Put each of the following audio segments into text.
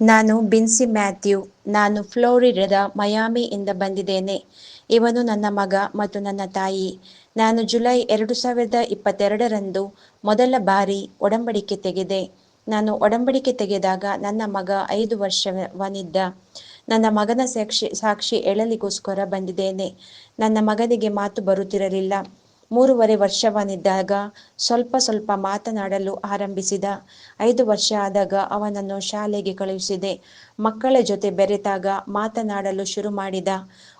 ನಾನು ಬಿನ್ಸಿ ಮ್ಯಾಥ್ಯೂ, ನಾನು ಫ್ಲೋರಿಡಾದ ಮಯಾಮಿಯಿಂದ ಬಂದಿದ್ದೇನೆ. ಇವನು ನನ್ನ ಮಗ ಮತ್ತು ನನ್ನ ತಾಯಿ. ನಾನು ಜುಲೈ ಎರಡು ಸಾವಿರದ ಇಪ್ಪತ್ತೆರಡರಂದು ಮೊದಲ ಬಾರಿ ಒಡಂಬಡಿಕೆ ತೆಗೆದೆ. ನಾನು ಒಡಂಬಡಿಕೆ ತೆಗೆದಾಗ ನನ್ನ ಮಗ ಐದು ವರ್ಷವನಿದ್ದ. ನನ್ನ ಮಗನ ಸಾಕ್ಷಿ ಸಾಕ್ಷಿ ಹೇಳಲಿಗೋಸ್ಕರ ಬಂದಿದ್ದೇನೆ. ನನ್ನ ಮಗನಿಗೆ ಮಾತು ಬರುತ್ತಿರಲಿಲ್ಲ. ಮೂರುವರೆ ವರ್ಷವನಿದ್ದಾಗ ಸ್ವಲ್ಪ ಸ್ವಲ್ಪ ಮಾತನಾಡಲು ಆರಂಭಿಸಿದ. ಐದು ವರ್ಷ ಆದಾಗ ಅವನನ್ನು ಶಾಲೆಗೆ ಕಳುಹಿಸಿದೆ. ಮಕ್ಕಳ ಜೊತೆ ಬೆರೆತಾಗ ಮಾತನಾಡಲು ಶುರು ಮಾಡಿದ.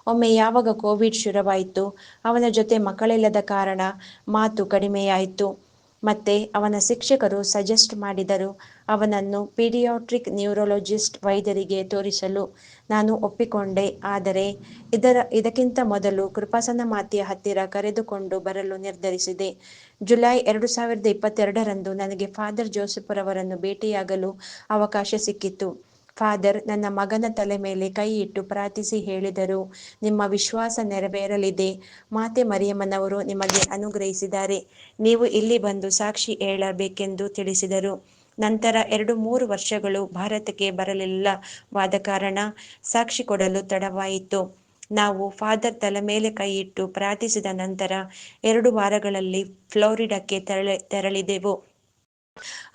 ಒಮ್ಮೆ ಯಾವಾಗ ಕೋವಿಡ್ ಶುರುವಾಯಿತು, ಅವನ ಜೊತೆ ಮಕ್ಕಳಿಲ್ಲದ ಕಾರಣ ಮಾತು ಕಡಿಮೆಯಾಯಿತು. ಮತ್ತೆ ಅವನ ಶಿಕ್ಷಕರು ಸಜೆಸ್ಟ್ ಮಾಡಿದರು. ಅವನನ್ನು ಪೀಡಿಯಾಟ್ರಿಕ್ ನ್ಯೂರೋಲಜಿಸ್ಟ್ ವೈದ್ಯರಿಗೆ ತೋರಿಸಲು ನಾನು ಒಪ್ಪಿಕೊಂಡೆ. ಆದರೆ ಇದರ, ಇದಕ್ಕಿಂತ ಮೊದಲು ಕೃಪಾಸನ ಮಾತೆಯ ಹತ್ತಿರ ಕರೆದುಕೊಂಡು ಬರಲು ನಿರ್ಧರಿಸಿದೆ. ಜುಲೈ ಎರಡು ಸಾವಿರದ ಇಪ್ಪತ್ತೆರಡರಂದು ನನಗೆ ಫಾದರ್ ಜೋಸೆಫರವರನ್ನು ಭೇಟಿಯಾಗಲು ಅವಕಾಶ ಸಿಕ್ಕಿತು ಫಾದರ್ ನನ್ನ ಮಗನ ತಲೆ ಮೇಲೆ ಕೈ ಇಟ್ಟು ಪ್ರಾರ್ಥಿಸಿ ಹೇಳಿದರು. ನಿಮ್ಮ ವಿಶ್ವಾಸ ನೆರವೇರಲಿದೆ. ಮಾತೆ ಮರಿಯಮ್ಮನವರು ನಿಮಗೆ ಅನುಗ್ರಹಿಸಿದ್ದಾರೆ. ನೀವು ಇಲ್ಲಿ ಬಂದು ಸಾಕ್ಷಿ ಹೇಳಬೇಕೆಂದು ತಿಳಿಸಿದರು. ನಂತರ ಎರಡು ಮೂರು ವರ್ಷಗಳು ಭಾರತಕ್ಕೆ ಬರಲಿಲ್ಲವಾದ ಕಾರಣ ಸಾಕ್ಷಿ ಕೊಡಲು ತಡವಾಯಿತು. ನಾವು ಫಾದರ್ ತಲೆ ಮೇಲೆ ಕೈ ಇಟ್ಟು ಪ್ರಾರ್ಥಿಸಿದ ನಂತರ ಎರಡು ವಾರಗಳಲ್ಲಿ ಫ್ಲೋರಿಡಾಕ್ಕೆ ತೆರಳಿ ತೆರಳಿದೆವು.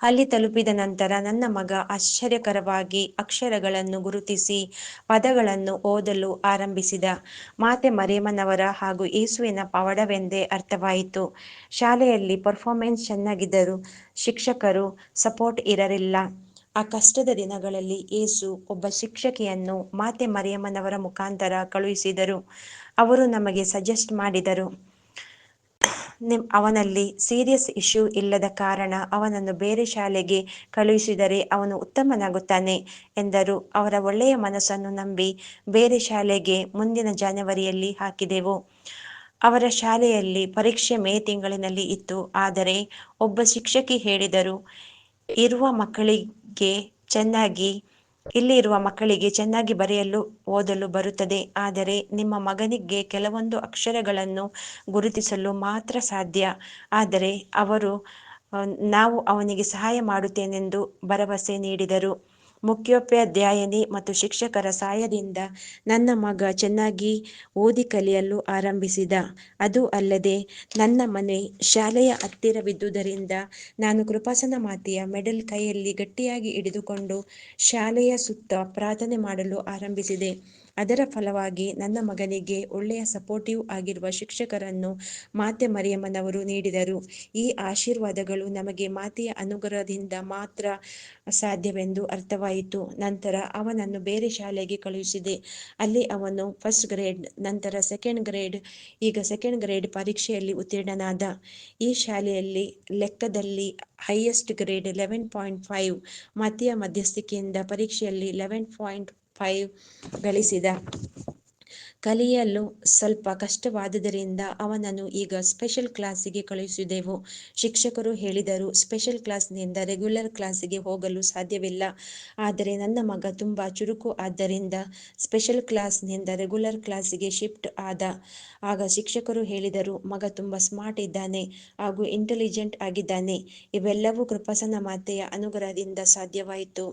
ಅಲ್ಲಿ ತಲುಪಿದ ನಂತರ ನನ್ನ ಮಗ ಆಶ್ಚರ್ಯಕರವಾಗಿ ಅಕ್ಷರಗಳನ್ನು ಗುರುತಿಸಿ ಪದಗಳನ್ನು ಓದಲು ಆರಂಭಿಸಿದ. ಮಾತೆ ಮರಿಯಮ್ಮನವರ ಹಾಗೂ ಯೇಸುವಿನ ಪವಡವೆಂದೇ ಅರ್ಥವಾಯಿತು. ಶಾಲೆಯಲ್ಲಿ ಪರ್ಫಾರ್ಮೆನ್ಸ್ ಚೆನ್ನಾಗಿದ್ದರು ಶಿಕ್ಷಕರು ಸಪೋರ್ಟ್ ಇರಲಿಲ್ಲ. ಆ ಕಷ್ಟದ ದಿನಗಳಲ್ಲಿ ಯೇಸು ಒಬ್ಬ ಶಿಕ್ಷಕಿಯನ್ನು ಮಾತೆ ಮರಿಯಮ್ಮನವರ ಮುಖಾಂತರ ಕಳುಹಿಸಿದರು. ಅವರು ನಮಗೆ ಸಜೆಸ್ಟ್ ಮಾಡಿದರು. ನಿಮ್ ಅವನಲ್ಲಿ ಸೀರಿಯಸ್ ಇಶ್ಯೂ ಇಲ್ಲದ ಕಾರಣ ಅವನನ್ನು ಬೇರೆ ಶಾಲೆಗೆ ಕಳುಹಿಸಿದರೆ ಅವನು ಉತ್ತಮನಾಗುತ್ತಾನೆ ಎಂದರು. ಅವರ ಒಳ್ಳೆಯ ಮನಸ್ಸನ್ನು ನಂಬಿ ಬೇರೆ ಶಾಲೆಗೆ ಮುಂದಿನ ಜನವರಿಯಲ್ಲಿ ಹಾಕಿದೆವು. ಅವರ ಶಾಲೆಯಲ್ಲಿ ಪರೀಕ್ಷೆ ಮೇ ತಿಂಗಳಿನಲ್ಲಿ ಇತ್ತು. ಆದರೆ ಒಬ್ಬ ಶಿಕ್ಷಕಿ ಹೇಳಿದರು, ಇರುವ ಮಕ್ಕಳಿಗೆ ಚೆನ್ನಾಗಿ ಇಲ್ಲಿ ಇರುವ ಮಕ್ಕಳಿಗೆ ಚೆನ್ನಾಗಿ ಬರೆಯಲು, ಓದಲು ಬರುತ್ತದೆ. ಆದರೆ ನಿಮ್ಮ ಮಗನಿಗೆ ಕೆಲವೊಂದು ಅಕ್ಷರಗಳನ್ನು ಗುರುತಿಸಲು ಮಾತ್ರ ಸಾಧ್ಯ. ಆದರೆ ಅವರು, ನಾವು ಅವನಿಗೆ ಸಹಾಯ ಮಾಡುತ್ತೇನೆಂದು ಭರವಸೆ ನೀಡಿದರು. ಮುಖ್ಯೋಪಾಧ್ಯಾಯನಿ ಮತ್ತು ಶಿಕ್ಷಕರ ಸಹಾಯದಿಂದ ನನ್ನ ಮಗ ಚೆನ್ನಾಗಿ ಓದಿ ಕಲಿಯಲು ಆರಂಭಿಸಿದ. ಅದು ಅಲ್ಲದೆ ನನ್ನ ಮನೆ ಶಾಲೆಯ ಹತ್ತಿರವಿದ್ದುದರಿಂದ ನಾನು ಕೃಪಾಸನ ಮಾತೆಯ ಮೆಡಲ್ ಕೈಯಲ್ಲಿ ಗಟ್ಟಿಯಾಗಿ ಹಿಡಿದುಕೊಂಡು ಶಾಲೆಯ ಸುತ್ತ ಪ್ರಾರ್ಥನೆ ಮಾಡಲು ಆರಂಭಿಸಿದೆ. ಅದರ ಫಲವಾಗಿ ನನ್ನ ಮಗನಿಗೆ ಒಳ್ಳೆಯ ಸಪೋರ್ಟಿವ್ ಆಗಿರುವ ಶಿಕ್ಷಕರನ್ನು ಮಾತೆ ಮರಿಯಮ್ಮನವರು ನೀಡಿದರು. ಈ ಆಶೀರ್ವಾದಗಳು ನಮಗೆ ಮಾತೆಯ ಅನುಗ್ರಹದಿಂದ ಮಾತ್ರ ಸಾಧ್ಯವೆಂದು ಅರ್ಥವಾಯಿತು. ನಂತರ ಅವನನ್ನು ಬೇರೆ ಶಾಲೆಗೆ ಕಳುಹಿಸಿದೆ. ಅಲ್ಲಿ ಅವನು ಫಸ್ಟ್ ಗ್ರೇಡ್ ನಂತರ ಸೆಕೆಂಡ್ ಗ್ರೇಡ್ ಈಗ ಸೆಕೆಂಡ್ ಗ್ರೇಡ್ ಪರೀಕ್ಷೆಯಲ್ಲಿ ಉತ್ತೀರ್ಣನಾದ. ಈ ಶಾಲೆಯಲ್ಲಿ ಲೆಕ್ಕದಲ್ಲಿ highest grade eleven point five ಮಾತೆಯ ಮಧ್ಯಸ್ಥಿಕೆಯಿಂದ ಪರೀಕ್ಷೆಯಲ್ಲಿ ಲೆವೆನ್ ಪಾಯಿಂಟ್ ಫೈವ್ ಗಳಿಸಿದ. ಕಲಿಯಲು ಸ್ವಲ್ಪ ಕಷ್ಟವಾದುದರಿಂದ ಅವನನ್ನು ಈಗ ಸ್ಪೆಷಲ್ ಕ್ಲಾಸಿಗೆ ಕಳುಹಿಸಿದೆವು. ಶಿಕ್ಷಕರು ಹೇಳಿದರು ಸ್ಪೆಷಲ್ ಕ್ಲಾಸ್ನಿಂದ ರೆಗ್ಯುಲರ್ ಕ್ಲಾಸಿಗೆ ಹೋಗಲು ಸಾಧ್ಯವಿಲ್ಲ. ಆದರೆ ನನ್ನ ಮಗ ತುಂಬ ಚುರುಕು ಆದ್ದರಿಂದ ಸ್ಪೆಷಲ್ ಕ್ಲಾಸ್ನಿಂದ ರೆಗ್ಯುಲರ್ ಕ್ಲಾಸಿಗೆ ಶಿಫ್ಟ್ ಆದ. ಆಗ ಶಿಕ್ಷಕರು ಹೇಳಿದರು, ಮಗ ತುಂಬ ಸ್ಮಾರ್ಟ್ ಇದ್ದಾನೆ ಹಾಗೂ ಇಂಟೆಲಿಜೆಂಟ್ ಆಗಿದ್ದಾನೆ. ಇವೆಲ್ಲವೂ ಕೃಪಾಸನ ಮಾತೆಯ ಅನುಗ್ರಹದಿಂದ ಸಾಧ್ಯವಾಯಿತು.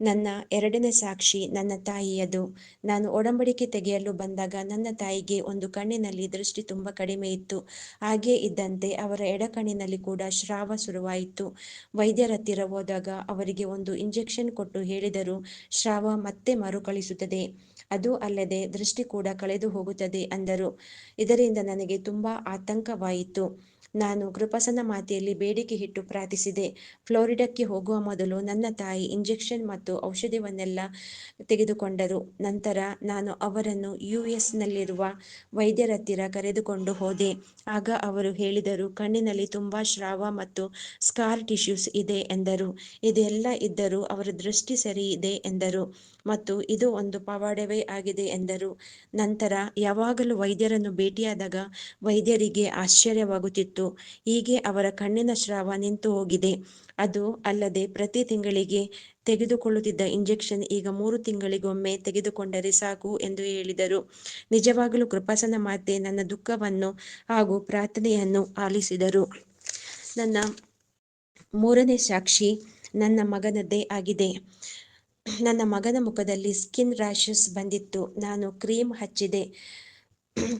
ನನ್ನ ಎರಡನೇ ಸಾಕ್ಷಿ ನನ್ನ ತಾಯಿಯದು. ನಾನು ಒಡಂಬಡಿಕೆ ತೆಗೆಯಲು ಬಂದಾಗ ನನ್ನ ತಾಯಿಗೆ ಒಂದು ಕಣ್ಣಿನಲ್ಲಿ ದೃಷ್ಟಿ ತುಂಬ ಕಡಿಮೆ ಇತ್ತು. ಹಾಗೇ ಇದ್ದಂತೆ ಅವರ ಎಡ ಕಣ್ಣಿನಲ್ಲಿ ಕೂಡ ಶ್ರಾವ ಶುರುವಾಯಿತು. ವೈದ್ಯರ ಹತ್ತಿರ ಹೋದಾಗ ಅವರಿಗೆ ಒಂದು ಇಂಜೆಕ್ಷನ್ ಕೊಟ್ಟು ಹೇಳಿದರು. ಶ್ರಾವ ಮತ್ತೆ ಮರುಕಳಿಸುತ್ತದೆ. ಅದು ಅಲ್ಲದೆ ದೃಷ್ಟಿ ಕೂಡ ಕಳೆದು ಹೋಗುತ್ತದೆ ಅಂದರು. ಇದರಿಂದ ನನಗೆ ತುಂಬ ಆತಂಕವಾಯಿತು. ನಾನು ಕೃಪಾಸನ ಮಾತೆಯಲ್ಲಿ ಬೇಡಿಕೆ ಇಟ್ಟು ಪ್ರಾರ್ಥಿಸಿದೆ. ಫ್ಲೋರಿಡಾಕ್ಕೆ ಹೋಗುವ ಮೊದಲು ನನ್ನ ತಾಯಿ ಇಂಜೆಕ್ಷನ್ ಮತ್ತು ಔಷಧಿವನ್ನೆಲ್ಲ ತೆಗೆದುಕೊಂಡರು. ನಂತರ ನಾನು ಅವರನ್ನು ಯು ಎಸ್ನಲ್ಲಿರುವ ವೈದ್ಯರ ಹತ್ತಿರ ಕರೆದುಕೊಂಡು ಹೋದೆ. ಆಗ ಅವರು ಹೇಳಿದರು, ಕಣ್ಣಿನಲ್ಲಿ ತುಂಬ ಶ್ರಾವ ಮತ್ತು ಸ್ಕಾರ್ ಟಿಶ್ಯೂಸ್ ಇದೆ ಎಂದರು. ಇದೆಲ್ಲ ಇದ್ದರೂ ಅವರ ದೃಷ್ಟಿ ಸರಿ ಇದೆ ಎಂದರು. ಮತ್ತು ಇದು ಒಂದು ಪವಾಡವೇ ಆಗಿದೆ ಎಂದರು. ನಂತರ ಯಾವಾಗಲೂ ವೈದ್ಯರನ್ನು ಭೇಟಿಯಾದಾಗ ವೈದ್ಯರಿಗೆ ಆಶ್ಚರ್ಯವಾಗುತ್ತಿತ್ತು. ಹೀಗೆ ಅವರ ಕಣ್ಣಿನ ಸ್ರಾವ ನಿಂತು ಹೋಗಿದೆ. ಅದು ಅಲ್ಲದೆ ಪ್ರತಿ ತಿಂಗಳಿಗೆ ತೆಗೆದುಕೊಳ್ಳುತ್ತಿದ್ದ ಇಂಜೆಕ್ಷನ್ ಈಗ ಮೂರು ತಿಂಗಳಿಗೊಮ್ಮೆ ತೆಗೆದುಕೊಂಡರೆ ಸಾಕು ಎಂದು ಹೇಳಿದರು. ನಿಜವಾಗಲೂ ಕೃಪಾಸನ ಮಾತೆ ನನ್ನ ದುಃಖವನ್ನು ಹಾಗೂ ಪ್ರಾರ್ಥನೆಯನ್ನು ಆಲಿಸಿದರು. ನನ್ನ ಮೂರನೇ ಸಾಕ್ಷಿ ನನ್ನ ಮಗನದ್ದೇ ಆಗಿದೆ. ನನ್ನ ಮಗನ ಮುಖದಲ್ಲಿ ಸ್ಕಿನ್ ರ್ಯಾಷಸ್ ಬಂದಿತ್ತು. ನಾನು ಕ್ರೀಮ್ ಹಚ್ಚಿದೆ.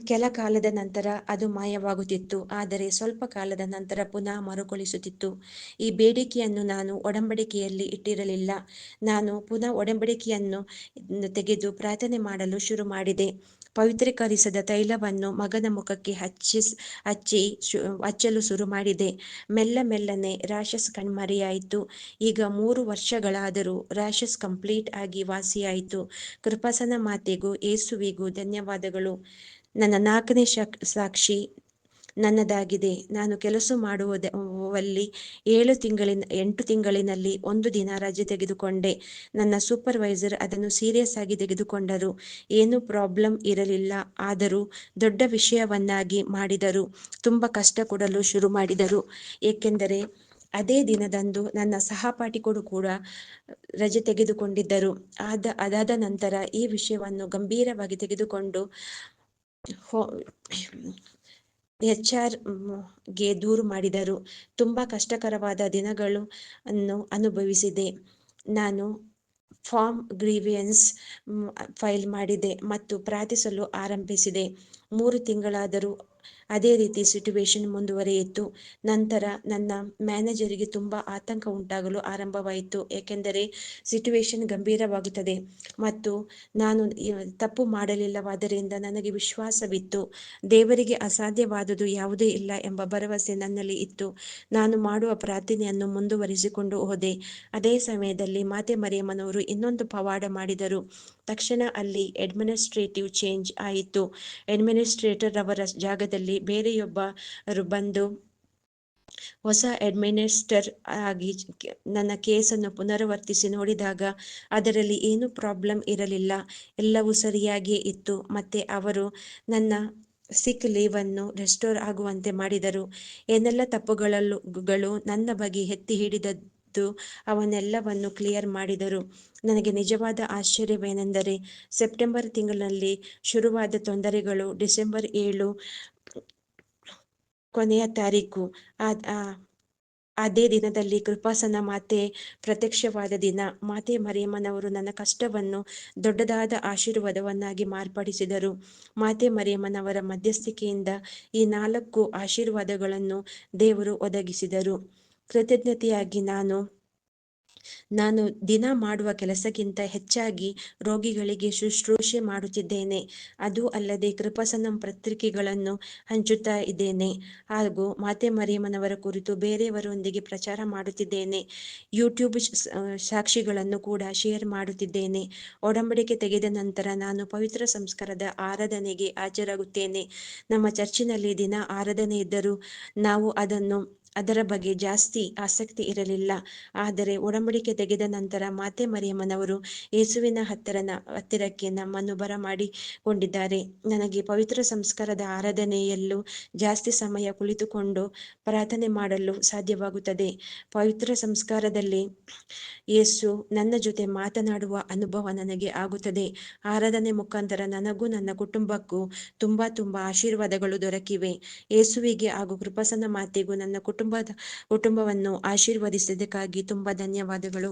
ಕೆಲ ಕಾಲದ ನಂತರ ಅದು ಮಾಯವಾಗುತ್ತಿತ್ತು. ಆದರೆ ಸ್ವಲ್ಪ ಕಾಲದ ನಂತರ ಪುನಃ ಮರುಕಳಿಸುತ್ತಿತ್ತು. ಈ ಬೇಡಿಕೆಯನ್ನು ನಾನು ಒಡಂಬಡಿಕೆಯಲ್ಲಿ ಇಟ್ಟಿರಲಿಲ್ಲ. ನಾನು ಪುನಃ ಒಡಂಬಡಿಕೆಯನ್ನು ತೆಗೆದು ಪ್ರಾರ್ಥನೆ ಮಾಡಲು ಶುರು ಮಾಡಿದೆ. ಪವಿತ್ರೀಕರಿಸದ ತೈಲವನ್ನು ಮಗನ ಮುಖಕ್ಕೆ ಹಚ್ಚಿಸ್, ಹಚ್ಚಿ ಹಚ್ಚಲು ಶುರು ಮಾಡಿದೆ. ಮೆಲ್ಲ ಮೆಲ್ಲನೆ ರ್ಯಾಷಸ್ ಕಣ್ಮರೆಯಾಯಿತು. ಈಗ ಮೂರು ವರ್ಷಗಳಾದರೂ ರ್ಯಾಷಸ್ ಕಂಪ್ಲೀಟ್ ಆಗಿ ವಾಸಿಯಾಯಿತು. ಕೃಪಾಸನ ಮಾತೆಗೂ ಏಸುವಿಗೂ ಧನ್ಯವಾದಗಳು. ನನ್ನ ನಾಲ್ಕನೇ ಸಾಕ್ಷಿ ನನ್ನದಾಗಿದೆ. ನಾನು ಕೆಲಸ ಮಾಡುವುದಲ್ಲಿ ಏಳು ತಿಂಗಳಿನ ಎಂಟು ತಿಂಗಳಿನಲ್ಲಿ ಒಂದು ದಿನ ರಜೆ ತೆಗೆದುಕೊಂಡೆ. ನನ್ನ ಸೂಪರ್ವೈಸರ್ ಅದನ್ನು ಸೀರಿಯಸ್ ಆಗಿ ತೆಗೆದುಕೊಂಡರು. ಏನು ಪ್ರಾಬ್ಲಮ್ ಇರಲಿಲ್ಲ. ಆದರೂ ದೊಡ್ಡ ವಿಷಯವನ್ನಾಗಿ ಮಾಡಿದರು. ತುಂಬ ಕಷ್ಟ ಕೊಡಲು ಶುರು ಮಾಡಿದರು. ಏಕೆಂದರೆ ಅದೇ ದಿನದಂದು ನನ್ನ ಸಹಪಾಠಿಗಳು ಕೂಡ ರಜೆ ತೆಗೆದುಕೊಂಡಿದ್ದರು. ಆದ ಅದಾದ ನಂತರ ಈ ವಿಷಯವನ್ನು ಗಂಭೀರವಾಗಿ ತೆಗೆದುಕೊಂಡು ಎಚ್ ಆರ್ಗೆ ದೂರು ಮಾಡಿದರು. ತುಂಬ ಕಷ್ಟಕರವಾದ ದಿನಗಳು ಅನ್ನು ಅನುಭವಿಸಿದೆ. ನಾನು ಫಾರ್ಮ್ ಗ್ರೀವಿಯನ್ಸ್ ಫೈಲ್ ಮಾಡಿದೆ ಮತ್ತು ಪ್ರಾರ್ಥಿಸಲು ಆರಂಭಿಸಿದೆ. ಮೂರು ತಿಂಗಳಾದರೂ ಅದೇ ರೀತಿ ಸಿಟುವೇಶನ್ ಮುಂದುವರಿಯಿತು. ನಂತರ ನನ್ನ ಮ್ಯಾನೇಜರಿಗೆ ತುಂಬ ಆತಂಕ ಉಂಟಾಗಲು ಆರಂಭವಾಯಿತು. ಏಕೆಂದರೆ ಸಿಟುವೇಶನ್ ಗಂಭೀರವಾಗುತ್ತದೆ ಮತ್ತು ನಾನು ತಪ್ಪು ಮಾಡಲಿಲ್ಲವಾದ್ದರಿಂದ ನನಗೆ ವಿಶ್ವಾಸವಿತ್ತು. ದೇವರಿಗೆ ಅಸಾಧ್ಯವಾದುದು ಯಾವುದೇ ಇಲ್ಲ ಎಂಬ ಭರವಸೆ ನನ್ನಲ್ಲಿ ಇತ್ತು. ನಾನು ಮಾಡುವ ಪ್ರಾರ್ಥನೆಯನ್ನು ಮುಂದುವರಿಸಿಕೊಂಡು ಹೋದೆ. ಅದೇ ಸಮಯದಲ್ಲಿ ಮಾತೆ ಮರಿಯಮ್ಮನವರು ಇನ್ನೊಂದು ಪವಾಡ ಮಾಡಿದರು. ತಕ್ಷಣ ಅಲ್ಲಿ ಅಡ್ಮಿನಿಸ್ಟ್ರೇಟಿವ್ ಚೇಂಜ್ ಆಯಿತು. ಅಡ್ಮಿನಿಸ್ಟ್ರೇಟರ್ ಅವರ ಜಾಗದಲ್ಲಿ ಬೇರೆಯೊಬ್ಬರು ಬಂದು ಹೊಸ ಅಡ್ಮಿನಿಸ್ಟರ್ ಆಗಿ ನನ್ನ ಕೇಸನ್ನು ಪುನರಾವರ್ತಿಸಿ ನೋಡಿದಾಗ ಅದರಲ್ಲಿ ಏನು ಪ್ರಾಬ್ಲಮ್ ಇರಲಿಲ್ಲ. ಎಲ್ಲವೂ ಸರಿಯಾಗಿಯೇ ಇತ್ತು. ಮತ್ತೆ ಅವರು ನನ್ನ ಸಿಕ್ ಲೀವನ್ನು ರೆಸ್ಟೋರ್ ಆಗುವಂತೆ ಮಾಡಿದರು. ಏನೆಲ್ಲ ತಪ್ಪುಗಳಲ್ಲೂ ನನ್ನ ಬಗ್ಗೆ ಎತ್ತಿ ಹಿಡಿದದ್ದು ಅವನ್ನೆಲ್ಲವನ್ನು ಕ್ಲಿಯರ್ ಮಾಡಿದರು. ನನಗೆ ನಿಜವಾದ ಆಶ್ಚರ್ಯವೇನೆಂದರೆ ಸೆಪ್ಟೆಂಬರ್ ತಿಂಗಳಲ್ಲಿ ಶುರುವಾದ ತೊಂದರೆಗಳು ಡಿಸೆಂಬರ್ ಏಳು ಕೊನೆಯ ತಾರೀಕು ಅದೇ ದಿನದಲ್ಲಿ ಕೃಪಾಸನ ಮಾತೆ ಪ್ರತ್ಯಕ್ಷವಾದ ದಿನ. ಮಾತೆ ಮರಿಯಮ್ಮನವರು ನನ್ನ ಕಷ್ಟವನ್ನು ದೊಡ್ಡದಾದ ಆಶೀರ್ವಾದವನ್ನಾಗಿ ಮಾರ್ಪಡಿಸಿದರು. ಮಾತೆ ಮರಿಯಮ್ಮನವರ ಮಧ್ಯಸ್ಥಿಕೆಯಿಂದ ಈ ನಾಲ್ಕು ಆಶೀರ್ವಾದಗಳನ್ನು ದೇವರು ಒದಗಿಸಿದರು. ಕೃತಜ್ಞತೆಯಾಗಿ ನಾನು ನಾನು ದಿನ ಮಾಡುವ ಕೆಲಸಕ್ಕಿಂತ ಹೆಚ್ಚಾಗಿ ರೋಗಿಗಳಿಗೆ ಶುಶ್ರೂಷೆ ಮಾಡುತ್ತಿದ್ದೇನೆ. ಅದು ಅಲ್ಲದೆ ಕೃಪಸನಂ ಪತ್ರಿಕೆಗಳನ್ನು ಹಂಚುತ್ತಾ ಇದ್ದೇನೆ. ಹಾಗೂ ಮಾತೆ ಮರಿಯಮ್ಮನವರ ಕುರಿತು ಬೇರೆಯವರೊಂದಿಗೆ ಪ್ರಚಾರ ಮಾಡುತ್ತಿದ್ದೇನೆ. ಯೂಟ್ಯೂಬ್ ಸಾಕ್ಷಿಗಳನ್ನು ಕೂಡ ಶೇರ್ ಮಾಡುತ್ತಿದ್ದೇನೆ. ಒಡಂಬಡಿಕೆ ತೆಗೆದ ನಂತರ ನಾನು ಪವಿತ್ರ ಸಂಸ್ಕಾರದ ಆರಾಧನೆಗೆ ಹಾಜರಾಗುತ್ತೇನೆ. ನಮ್ಮ ಚರ್ಚಿನಲ್ಲಿ ದಿನ ಆರಾಧನೆ ಇದ್ದರೂ ನಾವು ಅದನ್ನು ಅದರ ಬಗ್ಗೆ ಜಾಸ್ತಿ ಆಸಕ್ತಿ ಇರಲಿಲ್ಲ. ಆದರೆ ಒಡಂಬಡಿಕೆ ತೆಗೆದ ನಂತರ ಮಾತೆ ಮರಿಯಮ್ಮನವರು ಯೇಸುವಿನ ಹತ್ತಿರನ ಹತ್ತಿರಕ್ಕೆ ನಮ್ಮನ್ನು ಬರಮಾಡಿಕೊಂಡಿದ್ದಾರೆ. ನನಗೆ ಪವಿತ್ರ ಸಂಸ್ಕಾರದ ಆರಾಧನೆಯಲ್ಲೂ ಜಾಸ್ತಿ ಸಮಯ ಕುಳಿತುಕೊಂಡು ಪ್ರಾರ್ಥನೆ ಮಾಡಲು ಸಾಧ್ಯವಾಗುತ್ತದೆ. ಪವಿತ್ರ ಸಂಸ್ಕಾರದಲ್ಲಿ ಯೇಸು ನನ್ನ ಜೊತೆ ಮಾತನಾಡುವ ಅನುಭವ ನನಗೆ ಆಗುತ್ತದೆ. ಆರಾಧನೆ ಮುಖಾಂತರ ನನಗೂ ನನ್ನ ಕುಟುಂಬಕ್ಕೂ ತುಂಬಾ ತುಂಬಾ ಆಶೀರ್ವಾದಗಳು ದೊರಕಿವೆ. ಯೇಸುವಿಗೆ ಹಾಗೂ ಕೃಪಸನ ಮಾತೆಗೂ ನನ್ನ ಕುಟುಂಬದ ಕುಟುಂಬವನ್ನು ಆಶೀರ್ವದಿಸಿದ್ದಕ್ಕಾಗಿ ತುಂಬಾ ಧನ್ಯವಾದಗಳು.